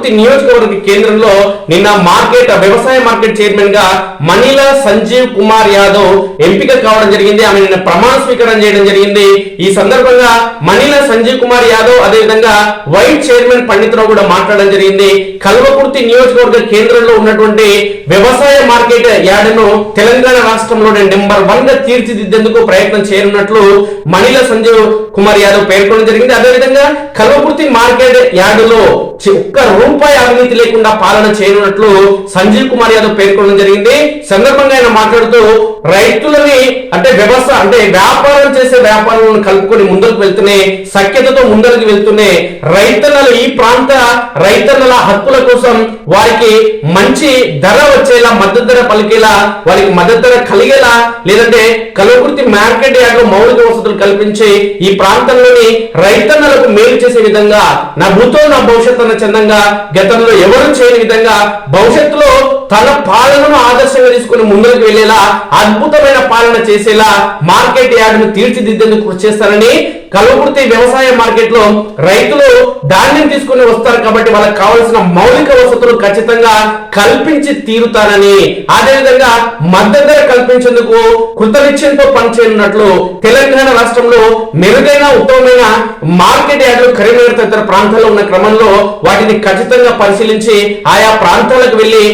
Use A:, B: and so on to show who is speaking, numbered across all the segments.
A: కల్వకుర్తి నియోజకవర్గ కేంద్రంలో నిన్న మార్కెట్ వ్యవసాయ మార్కెట్ చైర్మన్గా మణిల సంజీవ్ కుమార్ యాదవ్ ఎంపిక కావడం జరిగింది. ఆమె నిన్న ప్రమాణ స్వీకారం చేయడం జరిగింది. ఈ సందర్భంగా మణిల సంజీవ్ కుమార్ యాదవ్ అదేవిధంగా వైస్ చైర్మన్ పండితరావు కూడా మాట్లాడడం జరిగింది. కల్వకుర్తి నియోజకవర్గ కేంద్రంలో ఉన్నటువంటి వ్యవసాయ మార్కెట్ యార్డును తెలంగాణ రాష్ట్రంలో నెంబర్ వన్గా తీర్చిదిద్దేందుకు ప్రయత్నం చేయనున్నట్లు మణిల సంజీవ్ కుమార్ యాదవ్ పేర్కొనడం జరిగింది. అదేవిధంగా కల్వకుర్తి మార్కెట్ యార్డులో ఒక్క రూమ్ రూపాయి అవినీతి లేకుండా పాలన చేయనున్నట్లు సంజీవ్ కుమార్ యాదవ్ పేర్కొనడం జరిగింది. సందర్భంగా ఆయన మాట్లాడుతూ రైతులని అంటే వ్యవస్థ అంటే వ్యాపారం చేసే వ్యాపారాలను కలుపుకొని ముందుకు వెళ్తూనే సఖ్యతతో ముందరకు వెళ్తూనే రైతన్నలు ఈ ప్రాంత రైతన్నల హక్కుల కోసం వారికి మంచి ధర వచ్చేలా మద్దతు ధర పలికేలా వారికి మద్దతు ధర కలిగేలా లేదంటే కలువకుర్తి మార్కెట్ యాగ మౌలిక వసతులు కల్పించి ఈ ప్రాంతంలోని రైతన్నలకు మేలు చేసే విధంగా నా భూతో నా భవిష్యత్తు అన్న చందంగా గతంలో ఎవరు చేయని విధంగా భవిష్యత్తులో తన పాలనను ఆదర్శంగా తీసుకుని ముందుకు వెళ్ళేలా అద్భుతమైన పాలన చేసేలా మార్కెట్ యార్డును తీర్చిదిద్దేందుకు కృషి చేస్తారని కలువకుర్తి వ్యవసాయ మార్కెట్లో రైతులు ధాన్యం తీసుకుని వస్తారు కాబట్టి వాళ్ళకి కావాల్సిన మౌలిక వసతులు ఖచ్చితంగా కల్పించి తీరుతారని అదేవిధంగా మద్దతు ధర కల్పించేందుకు కృతనిశ్చయంతో పనిచేయనున్నట్లు తెలంగాణ రాష్ట్రంలో మెరుగైన ఉత్తమమైన మార్కెట్ యార్డులు కరీంనగర్ తదితర ప్రాంతాల్లో ఉన్న క్రమంలో వాటిని ఖచ్చితంగా పరిశీలించి ఆయా ప్రాంతాలకు వెళ్ళి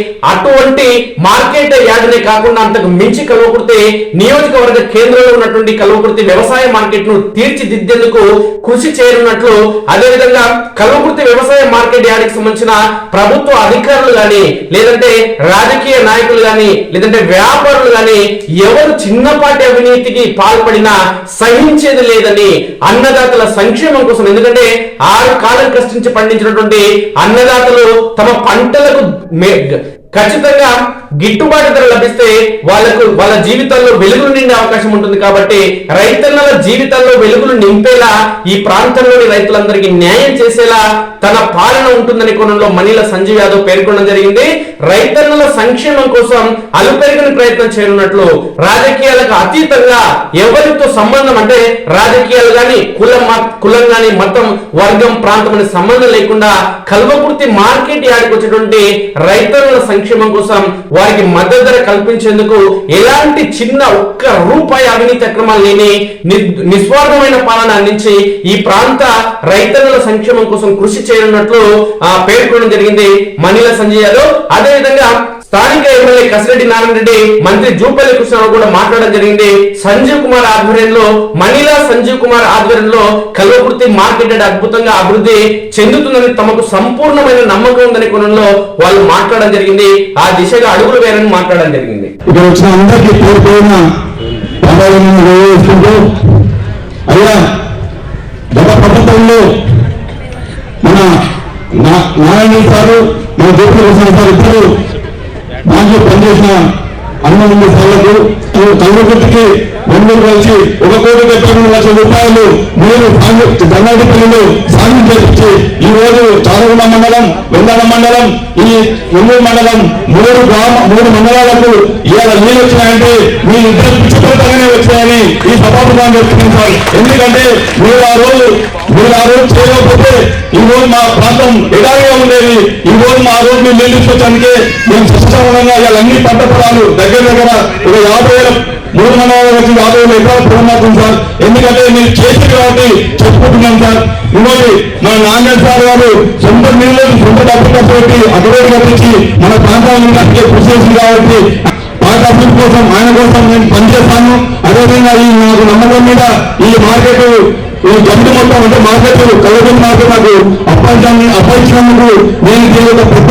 A: అటువంటి మార్కెట్ యార్డునే కాకుండా అంతకు మించి కలువకృతి నియోజకవర్గ కేంద్రంలో ఉన్నటువంటి కలువకృతి వ్యవసాయ మార్కెట్ను తీర్చిదిద్దేందుకు కృషి చేయనున్నట్లు అదేవిధంగా కలువకృతి వ్యవసాయ మార్కెట్ యార్డుకి సంబంధించిన ప్రభుత్వ అధికారులు గాని లేదంటే రాజకీయ నాయకులు గాని లేదంటే వ్యాపారులు గాని ఎవరు చిన్నపాటి అవినీతికి పాల్పడినా సహించేది లేదని అన్నదాతల సంక్షేమం కోసం ఎందుకంటే ఆరు కాలం కష్టించి పండించినటువంటి అన్నదాతలు తమ పంటలకు ఖచ్చితంగా గిట్టుబాటు ధర లభిస్తే వాళ్ళకు వాళ్ళ జీవితాల్లో వెలుగులు నిండే అవకాశం ఉంటుంది కాబట్టి రైతన్నల జీవితాల్లో వెలుగులు నింపేలా ఈ ప్రాంతంలోని రైతులందరికీ న్యాయం చేసేలా తన పాలన ఉంటుందనే కోణంలో మణిల సంజీవ్ యాదవ్ పేర్కొనడం జరిగింది. రైతన్నల సంక్షేమం కోసం అలుపెరుగని ప్రయత్నం చేయనున్నట్లు రాజకీయాలకు అతీతంగా ఎవరితో సంబంధం అంటే రాజకీయాలు కానీ కులం కులం కానీ మతం వర్గం ప్రాంతం అనే సంబంధం లేకుండా కల్వకుర్తి మార్కెట్ యార్డ్కి వచ్చేటువంటి రైతన్నుల సంక్షేమం కోసం వారికి మద్దతు ధర కల్పించేందుకు ఎలాంటి చిన్న ఒక్క రూపాయి అవినీతి అక్రమాలు లేని నిస్వార్థమైన పాలన అందించి ఈ ప్రాంత రైతన్నుల సంక్షేమం కోసం కృషి చేయనున్నట్లు ఆ, పేర్కొనడం జరిగింది మణిల సంజయ్ యాదవ్. అదేవిధంగా స్థానిక ఎమ్మెల్యే కసిరెడ్డి నారాయణ రెడ్డి మంత్రి జూపల్లి కృష్ణారావు కూడా మాట్లాడడం జరిగింది. సంజీవ్ కుమార్ ఆధ్వర్యంలో మణిలా సంజీవ్ కుమార్ ఆధ్వర్యంలో కల్వకుర్తి మార్కెట్ అద్భుతంగా అభివృద్ధి చెందుతుందని తమకు సంపూర్ణమైన నమ్మకం ఉందని కోణంలో వాళ్ళు మాట్లాడడం జరిగింది. ఆ దిశగా అడుగులు వేయాలని మాట్లాడడం జరిగింది.
B: ఇక్కడ వచ్చిన అందరికీ అయ్యా గత ప్రభుత్వంలో మన నారాయణ సారు మన జోపి కృష్ణ సార్ ఇద్దరు దాంట్లో పనిచేసిన అన్నమంది సార్లకు కల్వకుర్తికి రెండు కలిసి ఒక కోటి డెబ్బై రెండు లక్షల రూపాయలు మీరు గంగాడిపల్లిలో సాగు చేపించి ఈ రోజు చారగుణ మండలం వెందాడ మండలం ఈ ఒంగూరు మండలం మూడు గ్రామ మూడు మండలాలకు ఇవాళ నీళ్ళు వచ్చినాయంటే మీ ఇద్దరు పిచ్చిపోతగానే వచ్చాయని ఈ సభాపతిగా చెప్తున్నాను ఎందుకంటే మీరు ఆ రోజు మీరు ఆ రోజు చేయకపోతే ఈ రోజు మా ప్రాంతం ఎడారిగా ఉండేది. ఈ రోజు మా రోజు మేము నీళ్ళు మేము సస్యశ్యామలంగా ఇవాళ అన్ని పంట పొలాలు దగ్గర దగ్గర ఒక యాభై వేల మూడు వందల వచ్చి యాభై వేల ఎకరాలు పొలం సార్. ఎందుకంటే మీరు చేసి కాబట్టి చెప్పుకుంటున్నాం సార్. ఇంకోటి మన నాన్నగారు సార్ గారు సొంత నీళ్ళు సొంత డబ్బు ఖర్చు పెట్టి అటువైపు కట్టించి మన ప్రాంతాన్ని కృషి చేసింది కాబట్టి అభివృద్ధి కోసం ఆయన కోసం నేను పనిచేస్తాను. అదేవిధంగా ఈ నాకు నమ్మకం మీద ఈ మార్కెట్ ఈ జంటి మొత్తం అంటే మార్కెట్ కలగం మార్కెట్ నాకు అప్పించాలని అప్పించినందుకు నేను దీని యొక్క పెద్ద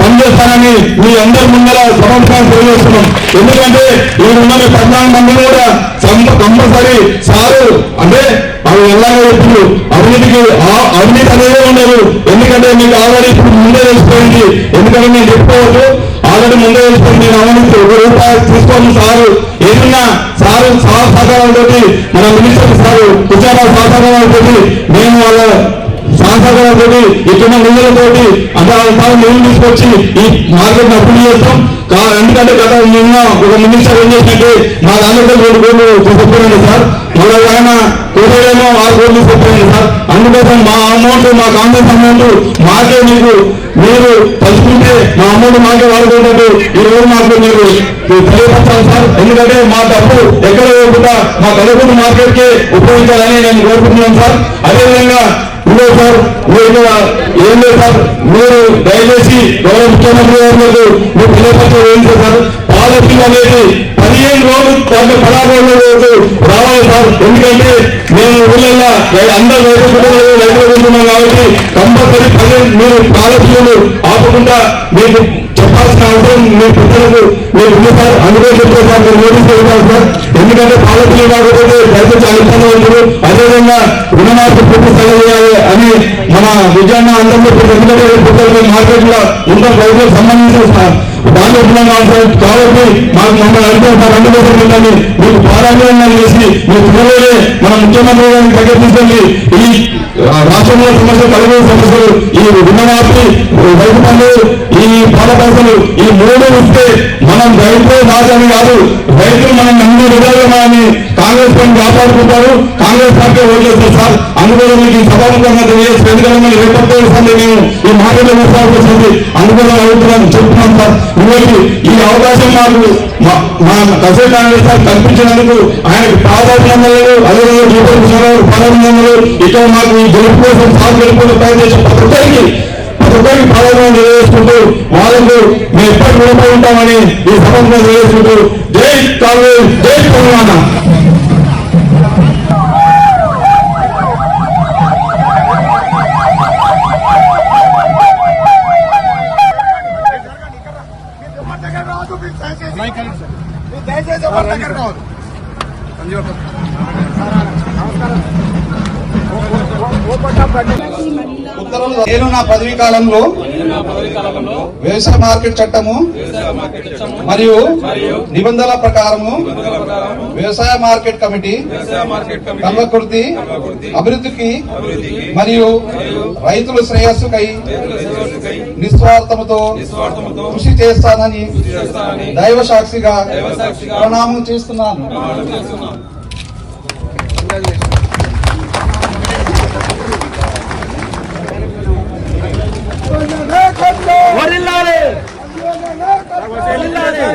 B: పనిచేస్తానని మీ అందరి ముందర సమర్పణ తెలియజేస్తున్నాం. ఎందుకంటే ఈ ఉన్న పద్నాలుగు మంది కూడా కంపల్సరీ సారు అంటే అవి ఎలాగో చెప్పిండు అవినీతికి అవినీతి అనేది ఉండదు ఎందుకంటే మీకు ఆల్రెడీ ఇప్పుడు ముందే తెలిసిపోయింది. ఎందుకంటే నేను చెప్పుకోవచ్చు ఆల్రెడీ ముందే తెలుసుకుని నేను అవినీతి ఒక రూపాయి తీసుకోండి సారు. ఏదన్నా సారు సార్ మన మినిస్టర్ సారు కుచారావు సహకారంతో మేము వాళ్ళ సహకారంతో ఇక్కడ నిధులతోటి అంటే వాళ్ళ సార్ మేము తీసుకొచ్చి ఈ మార్కెట్ అప్పులు చేస్తాం. ఎందుకంటే గత నిన్న ఒక మినిస్టర్ ఏం చేసినట్టు మా దాంట్లో రెండు కోట్లు చెప్పారండి సార్. మరో ఆయన కేవలం ఆరు కోట్లు చెప్పాను సార్ అందుకోసం మా అమౌంట్ మా కాంగ్రెస్ అమౌంట్ మాకే మీకు మీరు పంచుకుంటే మా అమౌంట్ మాకే వాడుకున్నట్టు ఈ రోజు మాకు మీరు తెలియపరచాలి సార్ ఎందుకంటే మా డబ్బు ఎక్కడ పోకుండా మా కలుగుడు మార్కెట్కి ఉపయోగించాలని నేను కోరుకుంటున్నాను సార్ అదేవిధంగా ఇదే సార్ మీరు ఏం లేదు సార్ మీరు దయచేసి గౌరవ ముఖ్యమంత్రి గారు మీరు తెలియపరచడం లేదు సార్ పాలసీ అనేది పదిహేను రోజులు దాంట్లో పదహారు రోజులు రావాలి సార్. ఎందుకంటే మేము ఊళ్ళల్లో అందరూ అందరు రైతు కుటుంబాలు రైతులు ఉంటున్నాం కాబట్టి కంపల్సరీ పదిహేను మీరు పాలసీలు ఆపకుండా మీకు చెప్పాల్సిన అవసరం మీ పిల్లలకు మీరు ఎన్నిసార్లు సార్ అందుకే సార్ మీరు నోటీస్ ఇవ్వాలి సార్ ఎందుకంటే పాలకులు కాకపోతే రైతులు చాలా ఇబ్బంది ఉంటారు అదేవిధంగా రుణమాఫీ పూర్తి స్థాయి చేయాలి అని మన విజయన్న అందరిలో ఎందుకంటే పుస్తకాలు మార్కెట్లో ఉన్న రైతులకు సంబంధించిన దాని దాంట్లో ఉన్నాం కాబట్టి కాబట్టి మాకు మమ్మల్ని అడిగితే సార్ రెండు రోజులు ఉందని మీకు పారాయణం చేసి మీ పిల్లలే మన ముఖ్యమంత్రి గారిని దగ్గర తీసుకెళ్ళి ఈ రాష్ట్రంలో సమస్యలు కలిగే సమస్యలు ఈ రుణమాఫీ రైతు పనులు ఈ పాల ఈ మూడు ఉంటే మనం రైతులే రాజని కాదు రైతులు మనం అన్ని విధాలుగా మనల్ని కాంగ్రెస్ పార్టీ కాపాడుకుంటారు. కాంగ్రెస్ పార్టీ ఓట్లేస్తారు సార్. అందుకోసం మీకు ఈ సభాముఖంగా తెలియజేసి ఎందుకంటే మీరు రేపటి వస్తుంది మేము ఈ మాటలు వేసుకోవాల్సి వస్తుంది అందువల్ల అడుగుతున్నాను చెప్తున్నాం సార్. ఇంకోటి ఈ అవకాశం మాకు మా- మా కసే కాంగ్రెస్ సార్ కల్పించినందుకు ఆయనకు ప్రాధాన్యతలు అదేవిధంగా జూపల్ ప్రాధాన్యతలు ఇక్కడ మాకు ఈ గెలుపు కోసం సాగు గెలుపు ప్రయత్నించిన ప్రతి ఒక్కరికి ప్రతి ఒక్కరికి ప్రాధాన్యత వాళ్ళకు మేము ఎప్పటి రూపాయి ఉంటామని ఈ సభంగా తెలియజేసుకుంటూ జై కాంగ్రెస్ జై తెలంగాణ.
C: దయచేసి నమస్కారం. నేను నా పదవీ కాలంలో వ్యవసాయ మార్కెట్ చట్టము మరియు నిబంధనల ప్రకారము వ్యవసాయ మార్కెట్ కమిటీ కల్వకుర్తి అభివృద్ధికి మరియు రైతుల శ్రేయస్సుకై నిస్వార్థముతో కృషి చేస్తానని దైవ సాక్షిగా ప్రణామం చేస్తున్నాను.
D: వరిల్లాలి వరిల్లాలి